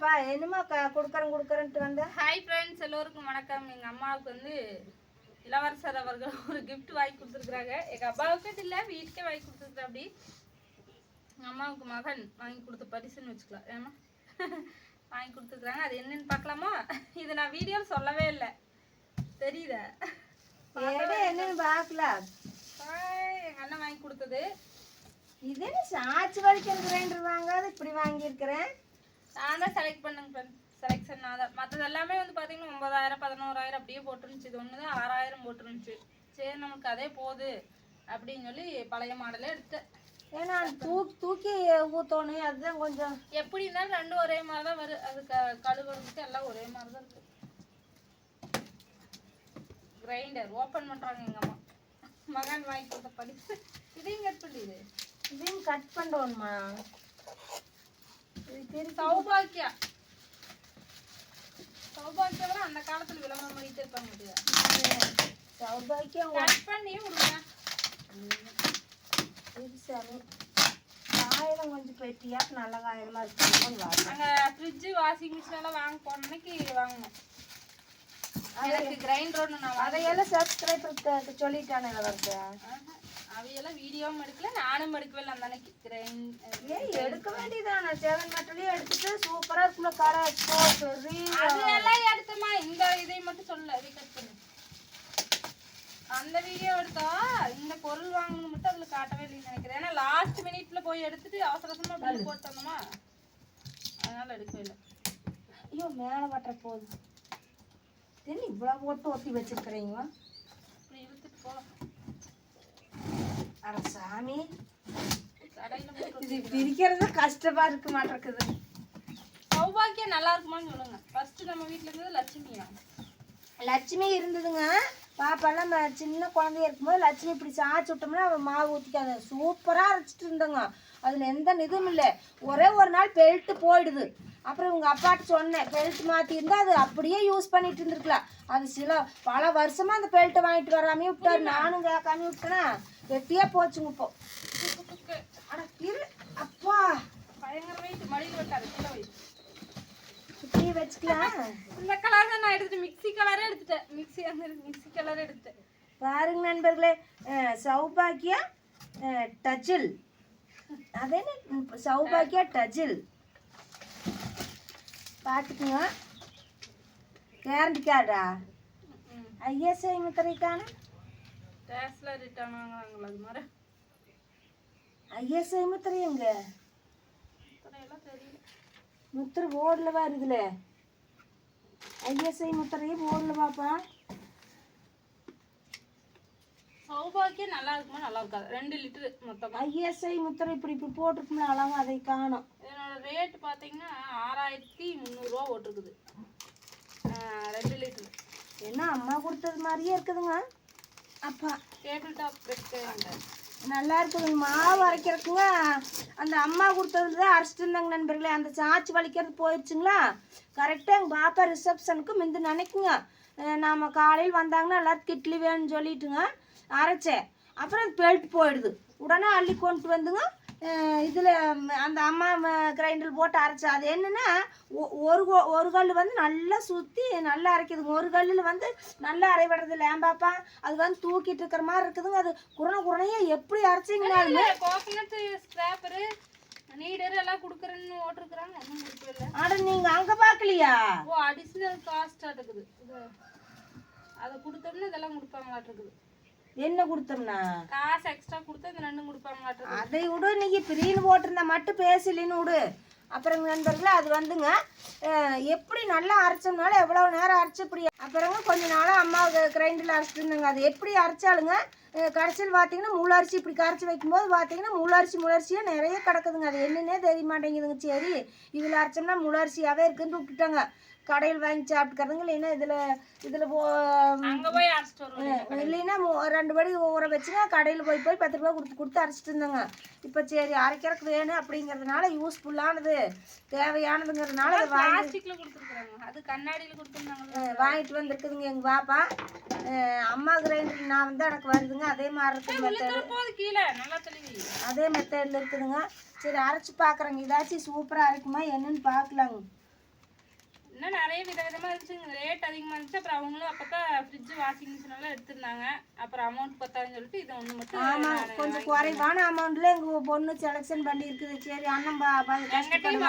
என்னப்பா என்னமா க- கொடுக்கறேன் கொடுக்கறேன்ட்டு வந்த? ஹாய் ஃப்ரெண்ட்ஸ் எல்லோருக்கும் வணக்கம். எங்கள் அம்மாவுக்கு வந்து இளவரசர் அவர்கள் ஒரு gift வாங்கி கொடுத்துருக்குறாங்க. எங்கள் அப்பாவுக்கு இல்லை வீட்டுக்கே வாங்கி கொடுத்துருக்குறா அப்படி. எங்கள் அம்மாவுக்கு மகன் வாங்கி கொடுத்த பரிசுன்னு வச்சுக்கலாம். ஏமா வாங்கி கொடுத்துருக்குறாங்க. அது என்னன்னு பார்க்கலாமா? இது நான் வீடியோவில் சொல்லவே இல்லை. தெரியுதா? ஏடே என்னன்னு பார்க்கல. எங்கள் அண்ணன் வாங்கி கொடுத்தது. இது சாட்சி கிரைண்டர் வாங்காத இப்படி வாங்கியிருக்கிறேன். நான் தான் செலக்ட் பண்ணேங்க செலெக்ஷன் நான் தான். மற்றது எல்லாமே வந்து பார்த்தீங்கன்னா ஒன்பதாயிரம் பதினோராயிரம் அப்படியே போட்டுருந்துச்சு. இது ஒன்று தான் ஆறாயிரம் போட்டுருந்துச்சு. சரி நமக்கு அதே போகுது அப்படின்னு சொல்லி பழைய மாடலே எடுத்தேன். ஏன்னா தூக்கி தூக்கி ஊத்தணும் அதுதான் கொஞ்சம் எப்படி இருந்தாலும் ரெண்டும் ஒரே மாதிரி தான் வரும் அது க கழுவுறதுக்கு எல்லாம் ஒரே மாதிரி தான் இருக்கு. கிரைண்டர் ஓப்பன் பண்ணுறாங்க எங்கள் அம்மா. மகன் வாங்கி கொடுத்த படி இதையும் கட் பண்ணிடு. இதையும் கட் பெரிய சௌபாக்கியா. சௌபாக்கியாவெல்லாம் அந்த காலத்தில் விளம்பரம் பண்ணிட்டு இருப்பாங்க? சௌபாக்கியம் கட் பண்ணி விடுங்க இது சரி கொஞ்சம் பெட்டியா? நல்ல இருக்கணும்னு வாங்க நாங்கள் ஃப்ரிட்ஜு வாஷிங் மிஷின் எல்லாம் வாங்க போன அன்னைக்கு வாங்கினோம். எனக்கு கிரைண்டர் ஒன்று நான் அதையெல்லாம் சப்ஸ்கிரைபருக்கு சொல்லிட்டானே இளவரச. அவையெல்லாம் வீடியோவும் எடுக்கல நானும் எடுக்கவே இல்லை அந்த அன்னைக்கு ஏய் எடுக்க வேண்டியதானே செவன் மட்டும் எடுத்துட்டு சூப்பரா இருக்குல்ல கடை பெரிய அது எல்லாம் எடுத்தமா இந்த இதை மட்டும் சொல்ல அதை கட் பண்ணு. அந்த வீடியோ எடுத்தா இந்த பொருள் வாங்கணும் மட்டும் அதுல காட்டவே இல்லைன்னு நினைக்கிறேன். ஏன்னா லாஸ்ட் மினிட்ல போய் எடுத்துட்டு அவசர அவசரமா பில் போட்டு வந்தோமா அதனால எடுக்கவே இல்லை. ஐயோ மேலே வட்டுற போகுது என்ன இவ்வளோ போட்டு ஒட்டி வச்சிருக்கிறீங்க. இப்படி இழுத்துட்டு போகலாம் அட சாமி இது பிரிக்கிறது கஷ்டமா இருக்க மாட்டிருக்குது. சௌபாக்கியம் நல்லா இருக்குமான்னு சொல்லுங்க. ஃபர்ஸ்ட் நம்ம வீட்ல இருந்தது லட்சுமியா லட்சுமி இருந்ததுங்க. பாப்பாலாம் ம- சின்ன குழந்தைய இருக்கும்போது லட்சுமி இப்படி சாய்ச்சி விட்டோம்னா அவள் மாவு ஊற்றிக்காது சூப்பராக அரைச்சிட்டு இருந்தோங்க. அதில் எந்த இதுவும் இல்லை. ஒரே ஒரு நாள் பெல்ட்டு போயிடுது. அப்புறம் உங்கள் அப்பாட்ட சொன்னேன் பெல்ட் மாற்றிருந்தா அது அப்படியே யூஸ் பண்ணிட்டு இருந்திருக்கலாம். அது சில பல வருஷமாக அந்த பெல்ட்டை வாங்கிட்டு வராமே விட்டாரு. நானும் கேட்காம விட்டேனா? வெட்டியே போச்சுங்க இப்போ. அட இரு. அப்பா. பயங்கர வெயிட் மடியில் வைக்காது கீழே வை. இப்படியே வச்சுக்கலாம் இந்த கலர் தான் நான் எடுத்துட்டேன். மிக்ஸி கலரே எடுத்துட்டேன். மிக்ஸி அந்த மிக்ஸி கலரே எடுத்துட்டேன். பாருங்க நண்பர்களே சௌபாக்கியா டஜில். அது சௌபாக்கியா டஜில். பார்த்துக்குங்க கேரண்ட் கார்டா ஐஎஸ்ஐ முத்திரைக்கான டேஸ்ல ரிட்டர்ன் வாங்குறாங்களா அது மாதிரி. ஐஎஸ்ஐ முத்திரை எங்க முத்திரை போர்டில் வருதுல ஐஎஸ்ஐ முத்திரையே போர்டில் பாப்பா சௌபாக்கியம் நல்லா இருக்குமா? நல்லா இருக்காது. ரெண்டு லிட்டரு மொத்தமா. ஐஎஸ்ஐ முத்திரை இப்படி இப்படி போட்டிருக்கும்ல அழகா அதை காணும். இதனோட ரேட் பார்த்தீங்கன்னா ஆறாயிரத்தி முந்நூறுரூவா போட்டிருக்குது. ரெண்டு லிட்டரு. என்ன அம்மா கொடுத்தது மாதிரியே இருக்குதுங்க. அப்பா. டேபிள் டாப் ரெஸ்டாரண்ட் நல்லா இருக்குதுங்க மாவு அரைக்கிறதுக்குங்க. அந்த அம்மா கொடுத்ததுல தான் அரைச்சிட்டு இருந்தாங்க நண்பர்களே. அந்த சாச்சி வலிக்கிறது போயிடுச்சுங்களா கரெக்டாக எங்கள் பாப்பா ரிசப்ஷனுக்கு முந்து நினைக்குங்க நாம காலையில் வந்தாங்கன்னா எல்லாத்துக்கும் இட்லி வேணும்னு சொல்லிட்டுங்க அரைச்சேன். அப்புறம் அது பெல்ட் போயிடுது. உடனே அள்ளி கொண்டு வந்துங்க. இதில் அந்த அம்மா கிரைண்டர் போட்டு அரைச்சா அது என்னன்னா ஒ- ஒரு ஒரு கல் வந்து நல்லா சுற்றி நல்லா அரைக்குதுங்க. ஒரு கல்லில் வந்து நல்லா அரைவிடுறது இல்லை. ஏன் பாப்பா? அது வந்து தூக்கிட்டு இருக்கிற மாதிரி இருக்குதுங்க. அது குரண குரணையா எப்படி அரைச்சிங்கனாலுமே கோகனட் ஸ்கிராப்பரு நீடர் எல்லாம் கொடுக்குறேன்னு ஓட்டிருக்கிறாங்க. ஒன்றும் கொடுக்கவே இல்லை. அட நீங்கள் அங்கே பார்க்கலையா ஓ அடிஷ்னல் காஸ்ட் இருக்குது. அதை கொடுத்தோம்னா இதெல்லாம் கொடுப்பாங்களாட்டிருக்குது. என்ன கொடுத்தோம்னா? காசு எக்ஸ்ட்ரா கொடுத்தா இந்த ரெண்டும் கொடுப்பாங்களாட்டிருக்குது அதை விடு இன்னைக்கு பிரின்னு போட்டிருந்தா மட்டும் பேசலின்னு விடு. அப்புறம் நண்பர்களே அது வந்துங்க எப்படி நல்லா அரைச்சோம்னாலும் எவ்வளோ நேரம் அரைச்சு இப்படி அப்புறங்க கொஞ்ச நாளாக அம்மா கிரைண்டரில் அரைச்சிட்டு இருந்தாங்க. அது எப்படி அரைச்சாலுங்க கடைசியில் பார்த்தீங்கன்னா முள்ளரிசி இப்படி கரைச்சி வைக்கும்போது பார்த்தீங்கன்னா முள்ளரிசி முள்ளரிசியாக நிறைய கிடக்குதுங்க. அது என்னன்னே தெரிய மாட்டேங்குதுங்க. சரி இதில் அரைச்சோம்னா முள்ளரிசியாகவே இருக்குன்னு விட்டுட்டாங்க கடையில் வாங்கி சாப்பிட்டுக்கிறதுங்க இல்லைன்னா இதில் இதில் போ இல்லைன்னா ரெண்டு படி ஊற வச்சுங்க கடையில் போய் போய் பத்து ரூபா கொடுத்து கொடுத்து அரைச்சிட்டு இருந்தாங்க. இப்போ சரி அரைக்கிறதுக்கு வேணும் அப்படிங்கிறதுனால யூஸ்ஃபுல்லானது தேவையானதுங்கிறதுனால அதை வாங்கி அது கண்ணாடியில கொடுத்துருந்தாங்க வாங்கிட்டு வந்திருக்குதுங்க எங்கள் பாப்பா. அம்மா கிரைண்டர் நான் வந்து எனக்கு வருதுங்க அதே மாதிரி இருக்குது மெத்தடு அதே மெத்தடில் இருக்குதுங்க. சரி அரைச்சி பார்க்குறேங்க. இதாச்சும் சூப்பராக இருக்குமா? என்னன்னு பார்க்கலாங்க. நிறைய விதவிதமா இருந்துச்சு ரேட் அதிகமா இருந்துச்சு. அப்புறம் அவங்களும் அப்பதான் ஃப்ரிட்ஜ் வாஷிங் மிஷின் எல்லாம் எடுத்திருந்தாங்க. அப்புறம் அமௌண்ட் பத்தாதுன்னு சொல்லிட்டு இது ஒண்ணு மட்டும் ஆமா நானு கொஞ்சம் குறைவான அமௌண்ட்ல எங்க பொண்ணு செலெக்ஷன் பண்ணி இருக்குது சரி அண்ணன்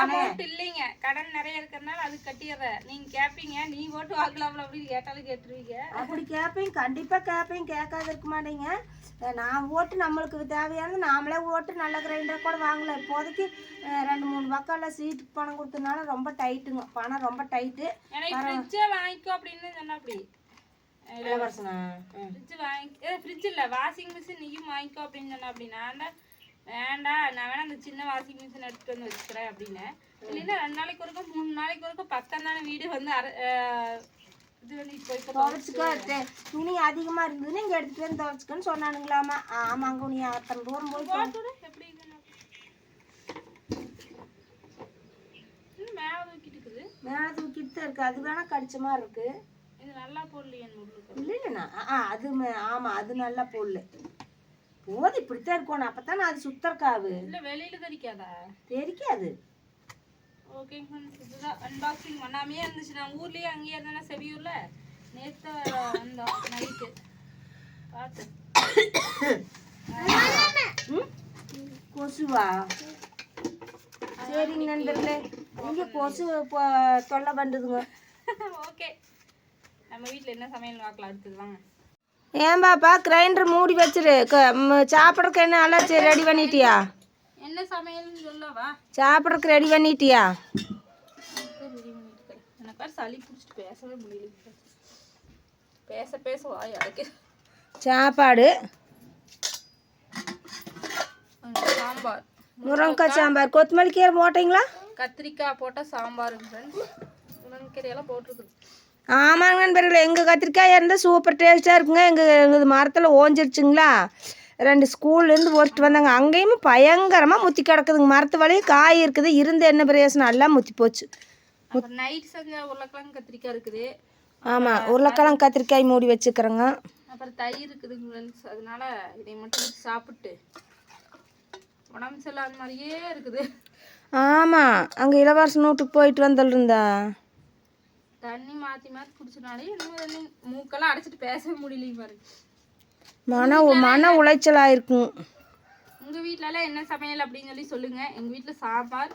அமௌண்ட் இல்லைங்க. கடன் நிறைய இருக்கிறதுனால அது கட்டிடுறேன் நீங்க கேப்பீங்க நீ ஓட்டு வாங்கலாம்ல அப்படின்னு கேட்டாலும் கேட்டுருவீங்க. அப்படி கேட்பேன் கண்டிப்பா கேட்பேன் கேட்காத இருக்க மாட்டேங்க. நான் ஓட்டு நம்மளுக்கு தேவையானது நாமளே ஓட்டு நல்ல கிரைண்டர் கூட வாங்கலாம். இப்போதைக்கு ரெண்டு மூணு பக்கம் சீட்டுக்கு பணம் கொடுத்ததுனால ரொம்ப டைட்டுங்க பணம் ரொம்ப டைட்டு எனக்கு ஃப்ரிட்ஜே வாங்கிக்கோ அப்படின்னு சொன்னா அப்படி. இளவரசனா ஃப்ரிட்ஜ் வாங்கி ஃப்ரிட்ஜ் இல்லை வாஷிங் மிஷின் நீயும் வாங்கிக்கோ அப்படின்னு சொன்னா அப்படி. நான் தான் வேண்டாம் நான் வேணா அந்த சின்ன வாஷிங் மிஷின் எடுத்துட்டு வந்து வச்சுக்கிறேன் அப்படின்னு. இல்லைன்னா ரெண்டு நாளைக்கு ஒருக்க மூணு நாளைக்கு ஒருக்க பக்கம் தானே வீடு வந்து அரை துவைச்சிக்கோ துணி அதிகமா இருந்ததுன்னு இங்க எடுத்துட்டு வந்து துவைச்சிக்கன்னு சொன்னானுங்களாமா. ஆமாங்க நீ அத்தனை தூரம் போய் எப்படி மேலே தூக்கிட்டு இருக்குது தான் இருக்கு. அது வேணா கடிச்ச மாதிரி இருக்கு. இது நல்லா போடலையே இல்லை இல்லைண்ணா ஆ அது ம- ஆமா அது நல்லா போடல போது இப்படித்தான் இருக்கணும். அப்பதான் அது சுத்தர்க்காவு இல்லை வெளியில தெரிக்காதா தெரிக்காது ஓகேங்க ஃப்ரெண்ட்ஸ் இதுதான் அன்பாக்சிங் பண்ணாமையே இருந்துச்சு. நான் ஊர்லயே அங்கேயே இருந்தேன்னா செவியூர்ல. நேற்று வந்தோம் நைட்டு. பார்த்து? கொசுவா? சரிங்க நண்பர்களே. இங்க கொசு தொல்லை பண்ணுதுங்க ஓகே. நம்ம வீட்டில் என்ன சமையல் பார்க்கலாம் அடுத்தது வாங்க. ஏன் பாப்பா கிரைண்டர் மூடி வச்சிரு. சாப்பிட்றதுக்கு என்ன எல்லாம் ரெடி பண்ணிட்டியா? என்ன சமையல்னு சொல்லவா? சாப்பிட்றதுக்கு ரெடி பண்ணிட்டியா. எனக்கு சளி பிடிச்சிட்டு பேசவே முடியல. பேச பேச வாய் அடைக்கு சாப்பாடு? சாம்பார். முருங்கைக்காய் சாம்பார். கொத்தமல்லி கீரை போட்டிங்களா? கத்திரிக்காய் போட்டால் சாம்பாருங்க ஃப்ரெண்ட்ஸ் முருங்கைக்கீரையெல்லாம் போட்டிருக்குது. ஆமாங்க நண்பர்களே எங்கள் கத்திரிக்காய் இருந்தால் சூப்பர் டேஸ்ட்டாக இருக்குங்க. எங்கள் எங்கள் மரத்தில் ஓஞ்சிருச்சுங்களா? ரெண்டு ஸ்கூல்லேருந்து பொறிச்சிட்டு வந்தாங்க. அங்கேயும் பயங்கரமாக முத்தி கிடக்குதுங்க. மரத்து வழியும் காய் இருக்குது. இருந்து என்ன பிரயோசனம்? எல்லாம் முத்தி போச்சு. நைட் செஞ்ச உருளைக்கிழங்கு கத்திரிக்காய் இருக்குது. ஆமாம் உருளைக்கிழங்கு கத்திரிக்காய் மூடி வச்சுக்கிறேங்க. அப்புறம் தயிர் இருக்குதுங்க ஃப்ரெண்ட்ஸ் அதனால இதை மட்டும் சாப்பிட்டு உடம்பு சரியில்லாத மாதிரியே இருக்குது. ஆமாம் அங்கே இளவரசன் வீட்டுக்கு போயிட்டு வந்துருந்தா தண்ணி மாற்றி மாற்றி குடிச்சனாலே மூக்கெல்லாம் அடைச்சிட்டு பேசவே முடியலைங்க பாருங்க மன மன உளைச்சலாக இருக்கும் உங்கள் வீட்டிலலாம் என்ன சமையல் அப்படின்னு சொல்லி சொல்லுங்கள் எங்கள் வீட்டில் சாம்பார்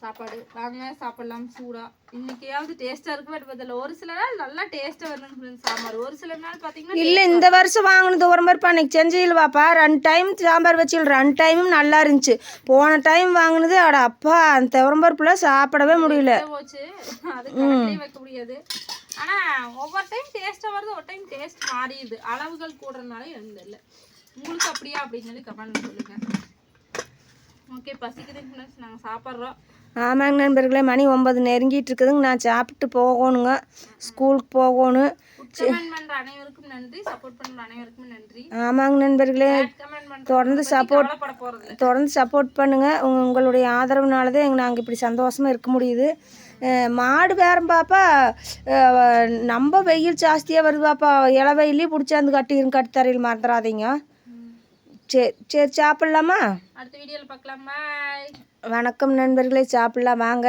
சாப்பாடு. வாங்க சாப்பிடலாம் சூடாக இன்னைக்கையாவது டேஸ்ட்டாக இருக்கு பட் அதில் ஒரு சில நாள் நல்லா டேஸ்ட்டாக friends சாம்பார். ஒரு சில நாள் பார்த்தீங்கன்னா இல்லை இந்த வருஷம் வாங்கினது ஒரு மாதிரி அன்னைக்கு செஞ்சில்வாப்பா ரெண்டு டைம் சாம்பார் வச்சு ரெண்டு டைமும் நல்லா இருந்துச்சு. போன டைம் வாங்கினது அட அப்பா அந்த துவரம்பருப்புல சாப்பிடவே முடியல. போச்சு. அது வைக்க முடியாது. ஆனா ஒவ்வொரு டைம் டேஸ்டா வருது ஒரு டைம் டேஸ்ட் மாறிடுது. அளவுகள் கூடுறதுனால தெரியல உங்களுக்கு அப்படியா அப்படின்னு சொல்லி கமெண்ட் சொல்லுங்க. ஓகே பசிக்குது. ஃப்ரெண்ட்ஸ் நாங்கள் சாப்பிட்றோம். ஆமாங்க நண்பர்களே மணி ஒன்பது நெருங்கிட்டு இருக்குதுங்க. நான் சாப்பிட்டு போகணுங்க. ஸ்கூலுக்கு போகணும். அனைவருக்கும் நன்றி. சப்போர்ட் பண்ற அனைவருக்கும் நன்றி. ஆமாங்க நண்பர்களே தொடர்ந்து சப்போர்ட். தொடர்ந்து சப்போர்ட் பண்ணுங்கள் உங்க உங்களுடைய ஆதரவுனால தான் எங்கள் நாங்கள் இப்படி சந்தோஷமாக இருக்க முடியுது. மாடு பேரம் பாப்பா நம்ம வெயில் ஜாஸ்தியாக வருது பாப்பா. இள வெயிலே பிடிச்சாந்து கட்டிரும் கட்டுத்தரையில் மறந்துடாதீங்க சரி சரி சாப்பிட்லாமா? அடுத்த வீடியோல பார்க்கலாம் பாய். வணக்கம் நண்பர்களே சாப்பிட்லாம் வாங்க.